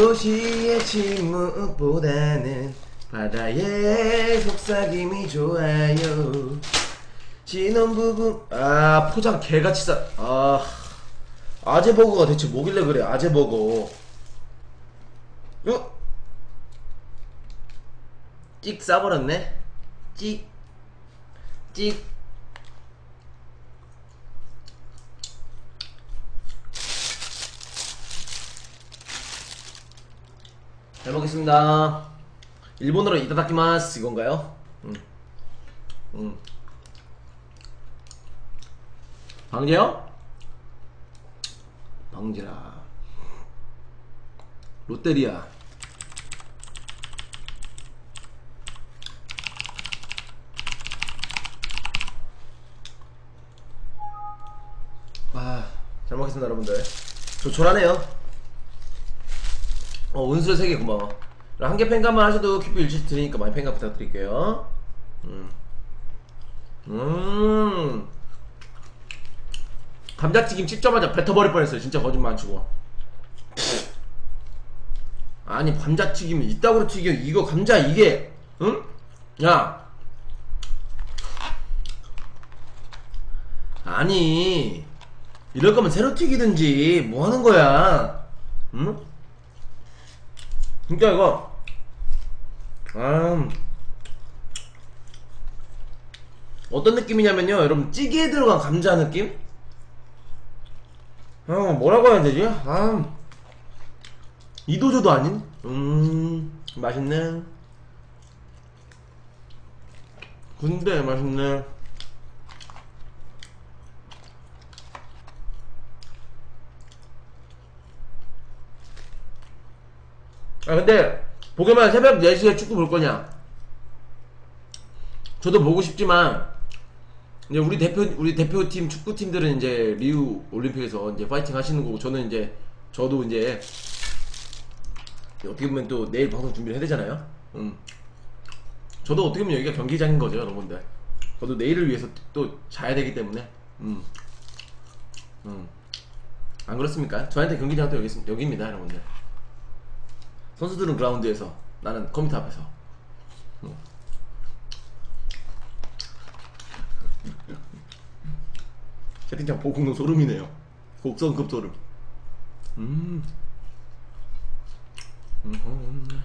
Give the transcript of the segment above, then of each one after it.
도시의 침묵보다는 바다의 속삭임이 좋아요 진원부부 아 포장 개같이 싸 아 아재버거가 대체 뭐길래 그래 아재버거 어? 찍 싸버렸네 찍 찍. 잘 먹겠습니다. 일본어로 이타다키마스 이건가요? 음. 음. 방제요? 방제라. 롯데리아. 아, 잘 먹겠습니다, 여러분들. 조촐하네요. 어, 은수 3개 고마워. 한 개 팬감만 하셔도 큐피 일치 드리니까 많이 팬감 부탁드릴게요. 음. 음. 감자튀김 씹자마자 뱉어버릴 뻔했어요. 진짜 거짓말 안 치고. 아니, 감자튀김 이따구로 튀겨. 이거 감자 이게, 응? 야. 아니. 이럴 거면 새로 튀기든지 뭐 하는 거야? 응? 진짜 이거 아 어떤 느낌이냐면요 여러분 찌개에 들어간 감자 느낌? 아 뭐라고 해야 되지? 아 이도저도 아닌? 음 맛있네 근데 맛있네 아 근데 보기만 새벽 4시에 축구 볼 거냐? 저도 보고 싶지만 이제 우리 대표 우리 대표팀 축구팀들은 이제 리우 올림픽에서 이제 파이팅 하시는 거고 저는 이제 저도 이제 어떻게 보면 또 내일 방송 준비를 해야 되잖아요. 음. 저도 어떻게 보면 여기가 경기장인 거죠, 여러분들. 저도 내일을 위해서 또 자야 되기 때문에. 음. 음. 안 그렇습니까? 저한테 경기장도 여기, 있- 여기입니다, 여러분들. 선수들은 그라운드에서 나는 컴퓨터 앞에서 음. 채팅창 보국노 소름이네요 곡성급 소름 음. 음.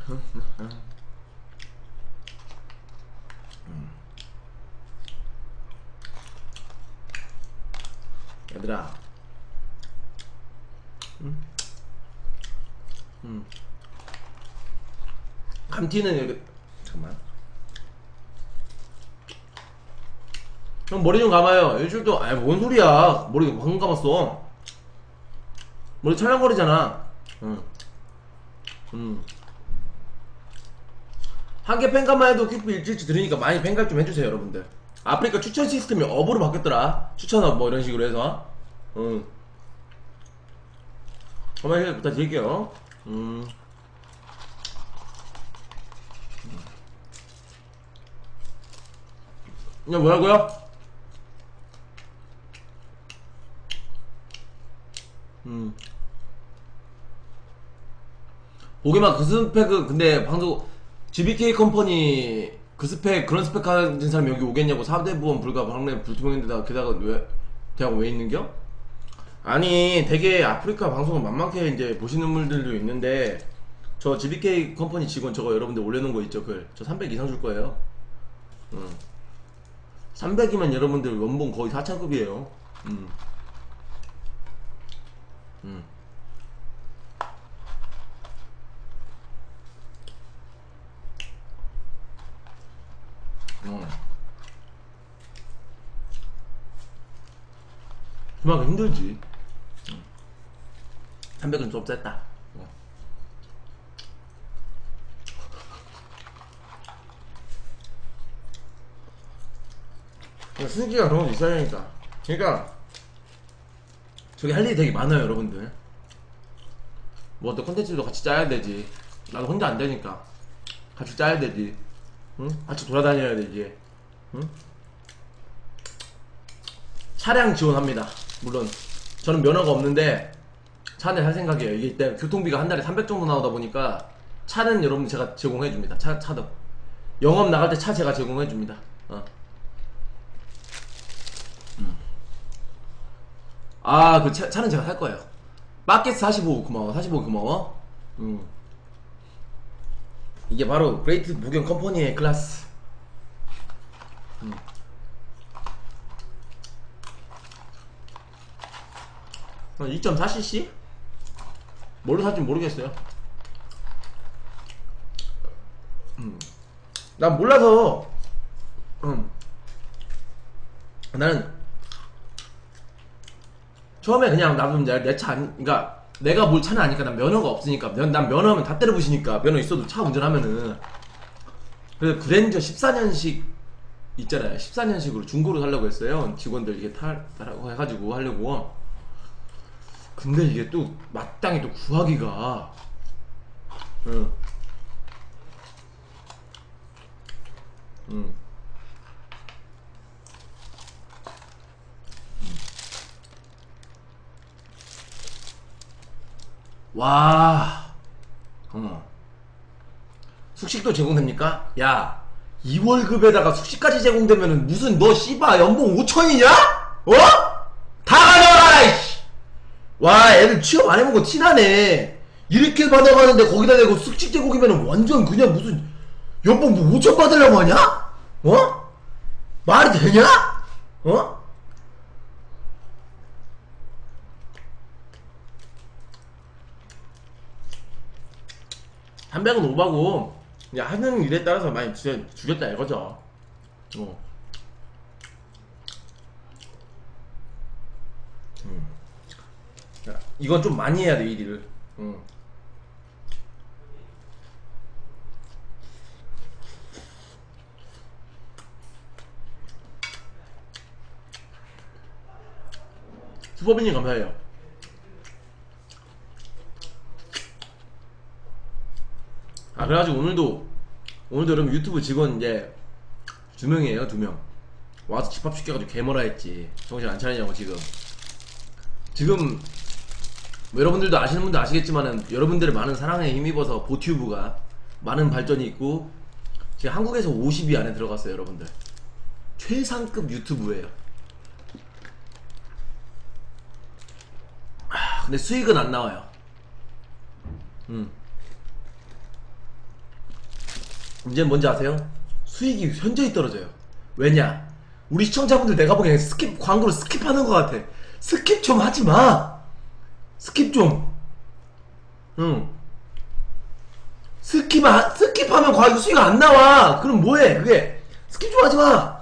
얘들아 음. 음. 감튀는 여기 잠깐만. 형 머리 좀 감아요. 일주일도 아니 뭔 소리야. 머리 방금 감았어. 머리 찰랑거리잖아. 응. 음. 한개 팬감만 해도 퀵비 일주일치 들으니까 많이 팬감 좀 해주세요 여러분들. 아프리카 추천 시스템이 업으로 바뀌었더라. 추천업 뭐 이런 식으로 해서. 응. 정말 해 부탁드릴게요. 음. 이거 뭐라고요? 음. 보기만 그 스펙은 근데 방송 GBK 컴퍼니 그 스펙 그런 스펙 가진 사람 여기 오겠냐고 4대 부원 불가 방래 불투명인데다 게다가 왜 대학 왜 있는겨? 아니 되게 아프리카 방송을 만만하게 이제 보시는 분들도 있는데 저 GBK 컴퍼니 직원 저거 여러분들 올려놓은 거 있죠 글저 300 이상 줄 거예요 음. 300이면 여러분들 연봉 거의 4천급이에요. 음. 음. 어. 그만큼 힘들지. 300은 좀 셌다. 거 있어야 하니까. 그러니까 저기 할 일이 되게 많아요, 여러분들. 뭐 어떤 콘텐츠도 같이 짜야 되지. 나도 혼자 안 되니까 같이 짜야 되지. 응? 같이 돌아다녀야 되지. 응? 차량 지원합니다. 물론 저는 면허가 없는데 차는 할 생각이에요. 이게 일단 교통비가 한 달에 300 정도 나오다 보니까 차는 여러분 제가 제공해 줍니다. 차 차도 영업 나갈 때 차 제가 제공해 줍니다. 어. 아, 그 차, 차는 제가 살 거예요. 마켓 45 고마워. 45 고마워. 음. 이게 바로 그레이트 무경 컴퍼니의 클래스. 음. 어, 2.4cc? 뭘로 살지 모르겠어요. 음. 난 몰라서, 음. 나는 처음에 그냥 나도 내차 아니, 그러니까 내가 뭘 차는 아니까 난 면허가 없으니까 면, 난 면허하면 다 때려 부시니까 면허 있어도 차 운전하면은 그래서 그랜저 14년식 있잖아요 14년식으로 중고로 살려고 했어요 직원들 이게 탈, 타라고 해가지고 하려고 근데 이게 또 마땅히 또 구하기가 응. 응. 와, 어. 숙식도 제공됩니까? 야, 2월급에다가 숙식까지 제공되면은 무슨 너 씨바 연봉 5천이냐? 어? 다 가져가라, 이씨! 와, 애들 취업 안 해본 거 티나네. 이렇게 받아가는데 거기다 대고 숙식 제공이면은 완전 그냥 무슨 연봉 뭐 5천 받으려고 하냐? 어? 말이 되냐? 어? 한0 0은 오바고 그냥 하는 일에 따라서 많이 주, 주겠다 이거죠 어. 음. 야, 이건 좀 많이 해야 돼 이 일을 음. 수법인님 감사해요 아 그래가지고 오늘도 오늘도 여러분 유튜브 직원 이제 두 명이에요 두 명. 와서 집합 시켜가지고 개머라 했지. 정신 안 차리냐고 지금. 지금 뭐 여러분들도 아시는 분도 아시겠지만은 여러분들의 많은 사랑에 힘입어서 보튜브가 많은 발전이 있고 지금 한국에서 50위 안에 들어갔어요 여러분들. 최상급 유튜브예요. 아, 근데 수익은 안 나와요. 음. 문제는 뭔지 아세요? 수익이 현저히 떨어져요. 왜냐? 우리 시청자분들 내가 보기엔 스킵 광고를 스킵하는 것 같아. 스킵 좀 하지 마. 스킵 좀. 응. 스킵 하, 스킵하면 과연 수익 안 나와. 그럼 뭐해? 그게 스킵 좀 하지 마.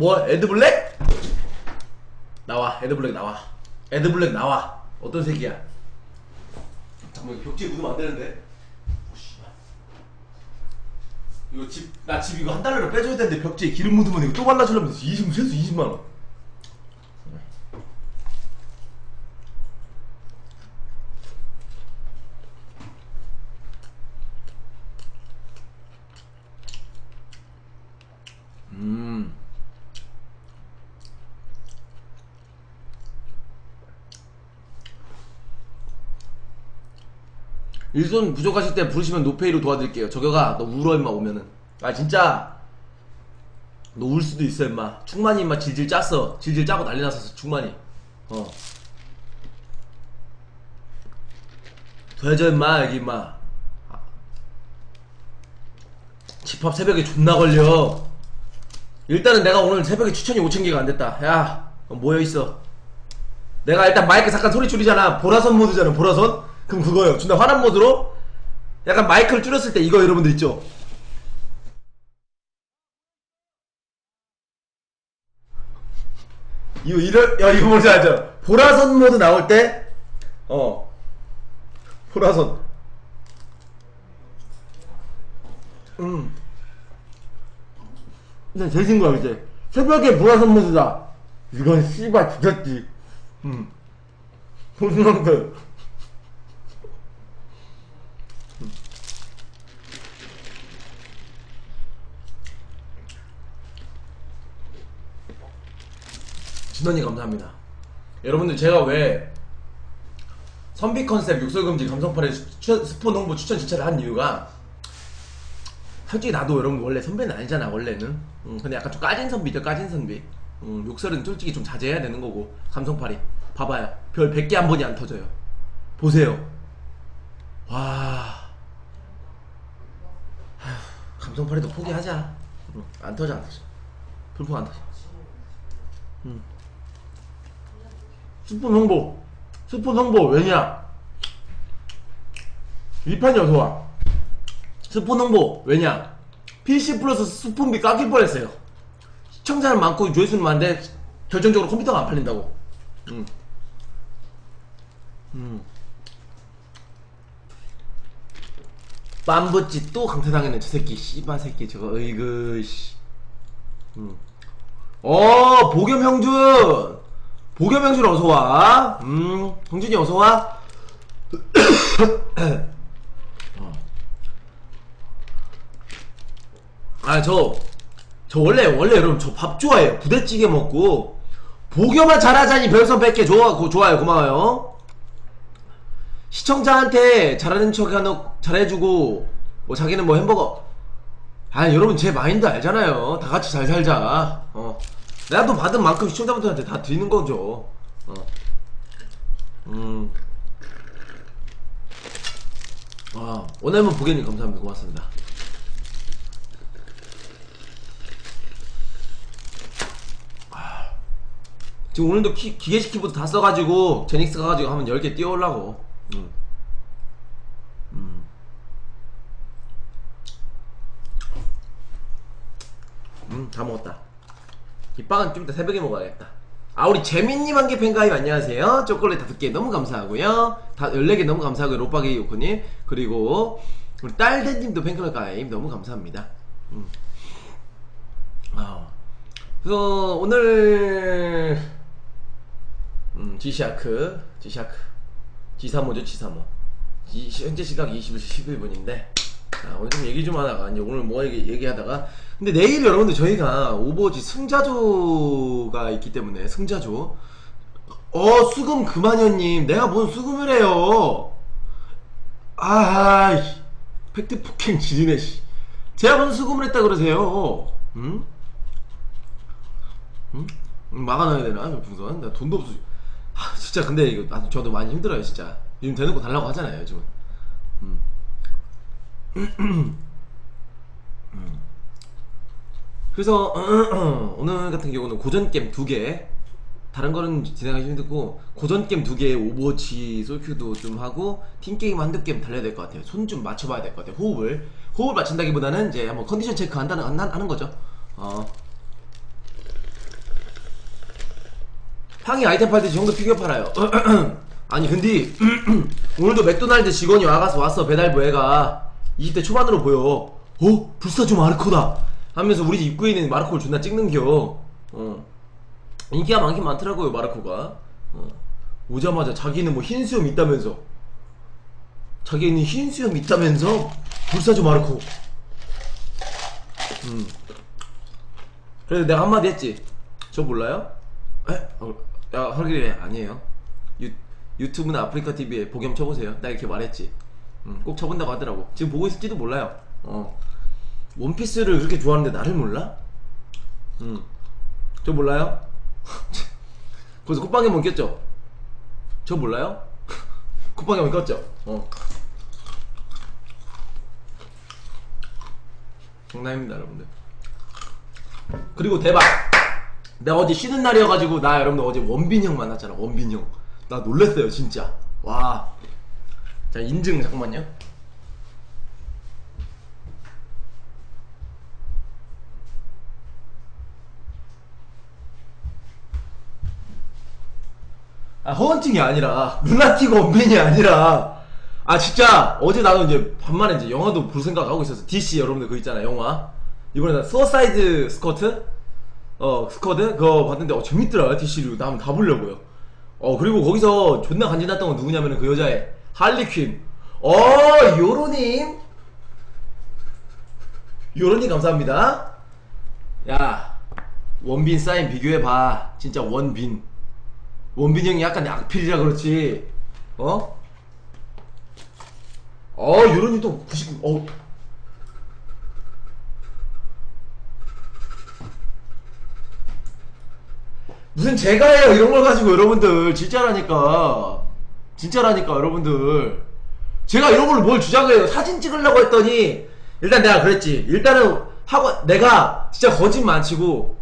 뭐 에드블랙? 나와 에드블랙 나와 에드블랙 나와 어떤 색이야? 잠깐만 벽지에 묻으면 안 되는데 오, 씨발. 이거 집 나 집 이거 한 달러를 빼줘야 되는데 벽지에 기름 묻으면 이거 또 발라주려면 20 최소 20만 원 음. 일손 부족하실 때 부르시면 노페이로 도와드릴게요. 저겨가 너 울어 임마 오면은. 아 진짜 너 울 수도 있어 임마. 충만이 임마 질질 짰어. 질질 짜고 난리 났었어 충만이. 어. 돼져 임마 여기 임마. 아. 집합 새벽에 존나 걸려. 일단은 내가 오늘 새벽에 추천이 5천 개가 안 됐다. 야 어, 모여 있어. 내가 일단 마이크 잠깐 소리 줄이잖아. 보라선 모드잖아. 보라선. 그럼 그거예요. 존나 화난 모드로 약간 마이크를 줄였을 때 이거 여러분들 있죠. 이거 이럴 야 이거 뭔지 알죠? 보라선 모드 나올 때 어. 보라선. 음. 근데 재진 거야 이제. 새벽에 보라선 모드다. 이건 씨발 죽였지. 음. 그. 진원이 감사합니다. 여러분들 제가 왜 선비 컨셉 육설금지 감성팔의 스폰 홍보 추천 진짜를 한 이유가 솔직히 나도 여러분 원래 선배는 아니잖아 원래는. 음, 근데 약간 좀 까진 선비죠 까진 선비. 음, 욕설은 솔직히 좀 자제해야 되는 거고 감성팔이. 봐봐요. 별 100개 한 번이 안 터져요. 보세요. 와. 감성팔이도 포기하자. 음, 안 터져 안 터져. 불풍 안 터져 스폰 홍보. 스폰 홍보 왜냐? 이판이 어서와 스폰 홍보 왜냐? PC 플러스 스폰비 깎일 뻔했어요. 시청자는 많고 조회수는 많은데 결정적으로 컴퓨터가 안 팔린다고. 음. 음. 빰부찌 또 강퇴당했네 저 새끼. 씨바 새끼 저거 으이그 씨. 음. 어 보겸 형준 보겸 형준 어서와. 음 형준이 어서와. 아저저 원래 원래 여러분 저 밥 좋아해요. 부대찌개 먹고. 보겸아 잘하자니 별선 100개 좋아 고, 좋아요. 고마워요. 시청자한테 잘하는 척 하는 잘해주고 뭐 자기는 뭐 햄버거. 아 여러분 제 마인드 알잖아요. 다 같이 잘 살자. 어 또 받은 만큼 시청자분들한테 다 드리는 거죠 어. 음. 와 오늘만 보겠니 감사합니다 고맙습니다 아, 지금 오늘도 키, 기계식 키보드 다 써가지고 제닉스 가가지고 한번 10개 띄워오려고 음. 음. 음, 다 먹었다. 이 빵은 좀 이따 새벽에 먹어야겠다. 아, 우리 재민님 한개 팬가입 안녕하세요. 초콜릿 다섯 개 너무 감사하고요. 다 14개 너무 감사하고요. 로빠기 요코님. 그리고 우리 딸대님도 팬클럽 가입 너무 감사합니다. 음. 아. 그래서 오늘 음, 지샤크, 지샤크, 지사모죠, 지사모. 이, 현재 시각 21시 11분인데 자, 오늘 좀 얘기 좀 하다가 이제 오늘 뭐 얘기, 얘기하다가. 근데 내일 여러분들 저희가 오버워치 승자조가 있기 때문에 승자조. 어 수금 그만현님 내가 뭔 수금을 해요? 아 팩트 폭행 지리네 씨. 제가 무슨 수금을 했다 그러세요? 응? 응? 막아놔야 되나 별풍선? 나 돈도 없어. 아 진짜 근데 이거 아, 저도 많이 힘들어요 진짜. 요즘 되는 거 달라고 하잖아요 요즘은 그래서 오늘 같은 경우는 고전 게임 두 개. 다른 거는 진행하기 힘들고 고전 게임 두 개, 오버워치, 솔큐도 좀 하고 팀 게임 한두 게임 달려야 될 것 같아요. 손 좀 맞춰봐야 될 것 같아요. 호흡을 호흡을 맞춘다기보다는 이제 한번 컨디션 체크 한다는 한- 하는 거죠. 어. 황이 아이템 팔 때 정도 피규어 팔아요. 아니 근데 오늘도 맥도날드 직원이 와가서 왔어 배달부 애가 20대 초반으로 보여. 어? 불사조 마르코다. 하면서 우리 집 입구에 있는 마르코를 존나 찍는겨. 어. 인기가 많긴 많더라고요 마르코가. 어. 오자마자 자기는 뭐 흰 수염 있다면서. 자기는 흰 수염 있다면서 불사조 마르코. 음. 그래서 내가 한마디 했지. 저 몰라요? 에? 어, 야, 하길래 아니에요. 유, 유튜브나 아프리카 TV에 복염 쳐보세요. 나 이렇게 말했지. 음, 꼭 쳐본다고 하더라고. 지금 보고 있을지도 몰라요. 어. 원피스를 그렇게 좋아하는데 나를 몰라? 음. 저 몰라요? 거기서 콧방에 못 꼈죠? 저 몰라요? 콧방에 못 꼈죠? 어. 장난입니다, 여러분들. 그리고 대박! 내가 어제 쉬는 날이어가지고 나 여러분들 어제 원빈 형 만났잖아 원빈 형나 놀랬어요 진짜 와 자 인증 잠깐만요. 아, 허언증이 아니라 루나티고 원빈이 아니라. 아 진짜 어제 나도 이제 반만에 이제 영화도 볼 생각하고 있었어. DC 여러분들 그거 있잖아 영화. 이번에 나 수어사이드 스쿼트 어 스쿼드 그거 봤는데 어 재밌더라. DC로. 나 한번 다 보려고요. 어 그리고 거기서 존나 간지났던 건 누구냐면은 그 여자애 할리퀸. 어 요로님. 요로님 감사합니다. 야 원빈 사인 비교해봐. 진짜 원빈. 원빈 형이 약간 악필이라 그렇지. 어? 어 요런이 또 99, 어. 무슨 제가 해요? 이런 걸 가지고 여러분들 진짜라니까 진짜라니까 여러분들. 제가 이런 걸로 뭘 주장을 해요? 사진 찍으려고 했더니 일단 내가 그랬지. 일단은 하고 내가 진짜 거짓말 안 치고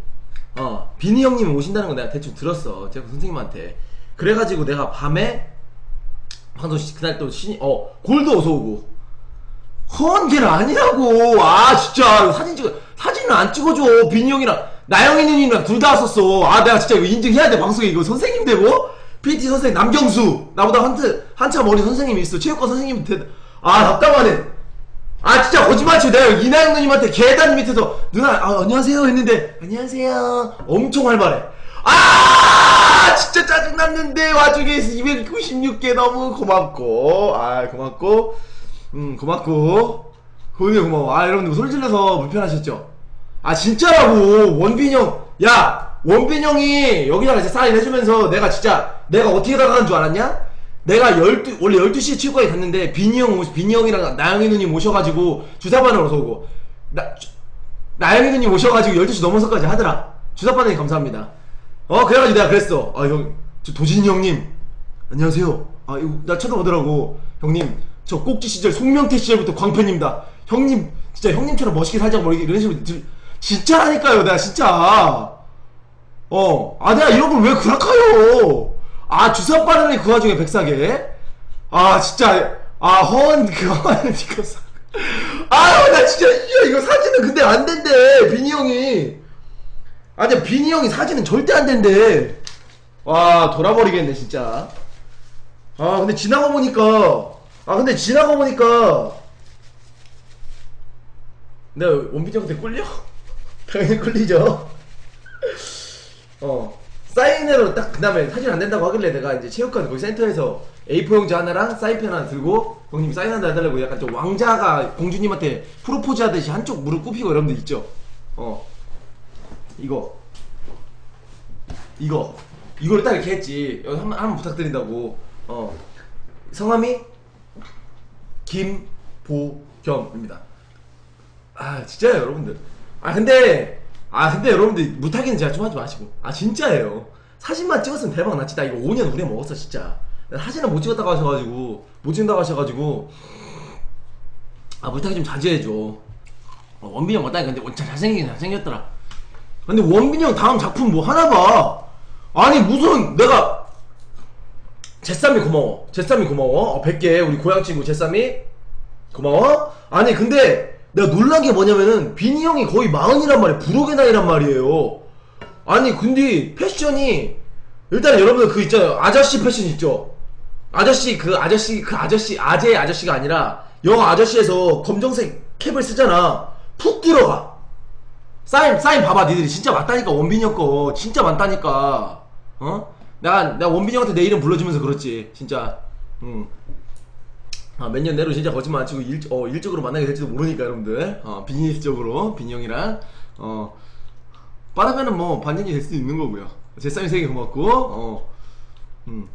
어 비니 형님 오신다는 거 내가 대충 들었어. 제가 그 선생님한테. 그래가지고 내가 밤에 방송 시- 그날 또 신이 어 골도 어서 오고. 헌게는 아니라고. 아 진짜. 사진 찍어 사진을 안 찍어줘. 빈이 형이랑 나영이 누님이랑 둘 다 왔었어. 아 내가 진짜 이거 인증해야 돼 방송에. 이거 선생님 되고 PT 선생님 남경수. 나보다 한트 한참 어린 선생님이 있어. 체육과 선생님 되아 답답하네. 아 진짜 거짓말치고 내가 이나영 누님한테 계단 밑에서 누나 아, 안녕하세요 했는데 안녕하세요. 엄청 활발해. 아 진짜 짜증났는데 와중에 296개 너무 고맙고. 아 고맙고. 음 고맙고. 고은이 고마워. 아 여러분들 소리 질러서 불편하셨죠? 아 진짜라고 원빈 형야 원빈 형이 여기다가 이제 사인 해주면서 내가 진짜 내가 어떻게 나가는 줄 알았냐? 내가 12 원래 12시에 체육관에 갔는데 빈이 형 오시 빈이 형이랑 나영이 누님 오셔가지고 주사반을 어서 오고. 나 주- 나영이 누님 오셔가지고 12시 넘어서까지 하더라. 주사반님 감사합니다. 어 그래가지고 내가 그랬어. 아형저 도진이 형님. 안녕하세요. 아 이거 나 쳐다보더라고. 형님 저 꼭지 시절 송명태 시절부터 광팬입니다. 형님 진짜 형님처럼 멋있게 살자고 뭐 이런 식으로 들- 진짜라니까요 내가 진짜 어 아 내가 이런 걸 왜 구락하요? 아 주사 빠르니 그 와중에 백사계. 아 진짜. 아 허언 그거 이거 사- 아유 나 진짜 이거, 이거 사진은 근데 안 된대 빈이 형이. 아니 빈이 형이 사진은 절대 안 된대. 와 돌아버리겠네 진짜. 아 근데 지나가 보니까 아 근데 지나가 보니까 내가 원빈 형한테 꿀려? 당연히 꿀리죠 어 사인으로 딱 그 다음에 사진 안 된다고 하길래 내가 이제 체육관 거기 센터에서 A4 용지 하나랑 사인펜 하나 들고 형님 사인 하나 해달라고 약간 좀 왕자가 공주님한테 프로포즈 하듯이 한쪽 무릎 굽히고 여러분들 있죠? 어. 이거. 이거. 이걸 딱 이렇게 했지. 여기 한번 한번 부탁드린다고. 어. 성함이? 김보겸입니다. 아 진짜요 여러분들. 아 근데 아 근데 여러분들 못하기는 제가 좀 하지 마시고. 아 진짜예요. 사진만 찍었으면 대박 났지 나 이거 5년 오래 먹었어 진짜. 나 사진을 못 찍었다고 하셔가지고 못 찍는다고 하셔가지고. 아 못하게 좀 자제해줘. 어, 원빈이 형 맞다니 근데 진짜 잘생기긴 잘생겼더라. 근데 원빈이 형 다음 작품 뭐 하나 봐. 아니 무슨 내가 제쌈이 고마워. 제쌈이 고마워. 어, 100개. 우리 고향 친구 제쌈이 고마워. 아니 근데 내가 놀란 게 뭐냐면은 빈이 형이 거의 마흔이란 말이야. 부록의 나이란 말이에요. 아니 근데 패션이 일단 여러분들 그 있잖아요. 아저씨 패션 있죠? 아저씨 그 아저씨 그 아저씨 아재 아저씨가 아니라 영화 아저씨에서 검정색 캡을 쓰잖아. 푹 들어가. 사인 사인 봐봐 니들이. 진짜 맞다니까 원빈이 형 거. 진짜 많다니까. 어? 내가 내가 원빈이 형한테 내 이름 불러주면서 그렇지 진짜. 응. 아, 몇 년 내로 진짜 거짓말 안 치고 일, 어, 일적으로 만나게 될지도 모르니까 여러분들. 어, 비즈니스적으로 빈이 형이랑. 어, 빠르면은 뭐 반전이 될 수도 있는 거고요. 제 쌈이 세개 고맙고 어, 음.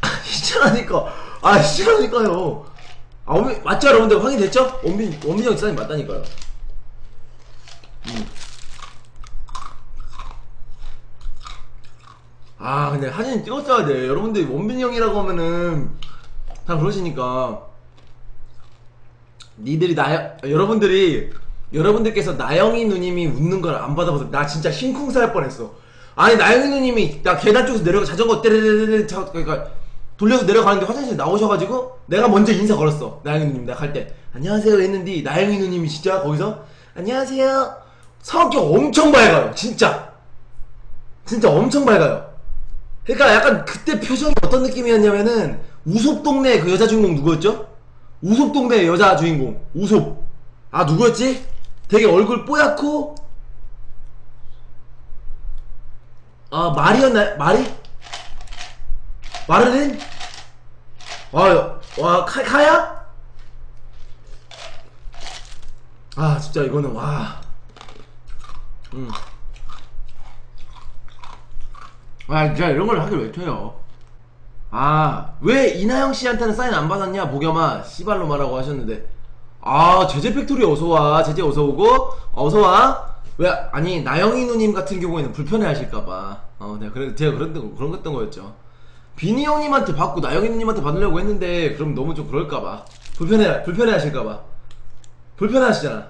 진짜라니까 아 진짜라니까요. 아 원빈 맞죠 여러분들? 확인됐죠? 원빈 원빈 형 쌈이 맞다니까요 아 근데 사진 찍었어야 돼. 여러분들 원빈 형이라고 하면은 다 그러시니까. 니들이 나 여러분들이 여러분들께서 나영이 누님이 웃는 걸 안 받아봐서 나 진짜 심쿵사 할 뻔했어. 아니 나영이 누님이 나 계단 쪽에서 내려가 자전거 자 그러니까 돌려서 내려가는데 화장실 나오셔가지고 내가 먼저 인사 걸었어. 나영이 누님 내가 갈 때. 안녕하세요 했는데 나영이 누님이 진짜 거기서 안녕하세요. 성격 엄청 밝아요 진짜. 진짜 엄청 밝아요 그러니까 약간 그때 표정이 어떤 느낌이었냐면은 우솝 동네 그 여자 주인공 누구였죠? 우솝 동네 여자 주인공 우솝 아 누구였지? 되게 얼굴 뽀얗고 아 말이었나 말이? 마르린? 와, 와 카, 카야? 아 진짜 이거는 와 음. 아 진짜 이런 걸 하길 왜 쳐요? 아 왜 이나영 씨한테는 사인 안 받았냐 보겸아. 씨발로마라고 하셨는데. 아 제재 팩토리 어서와. 제재 어서오고. 어서와. 왜 아니 나영이 누님 같은 경우에는 불편해 하실까봐. 어 내가 그래 제가 그런 거- 그런 것던 거였죠. 비니 형님한테 받고 나영이 누님한테 받으려고 했는데 그럼 너무 좀 그럴까봐. 불편해 불편해 하실까봐. 불편해 하시잖아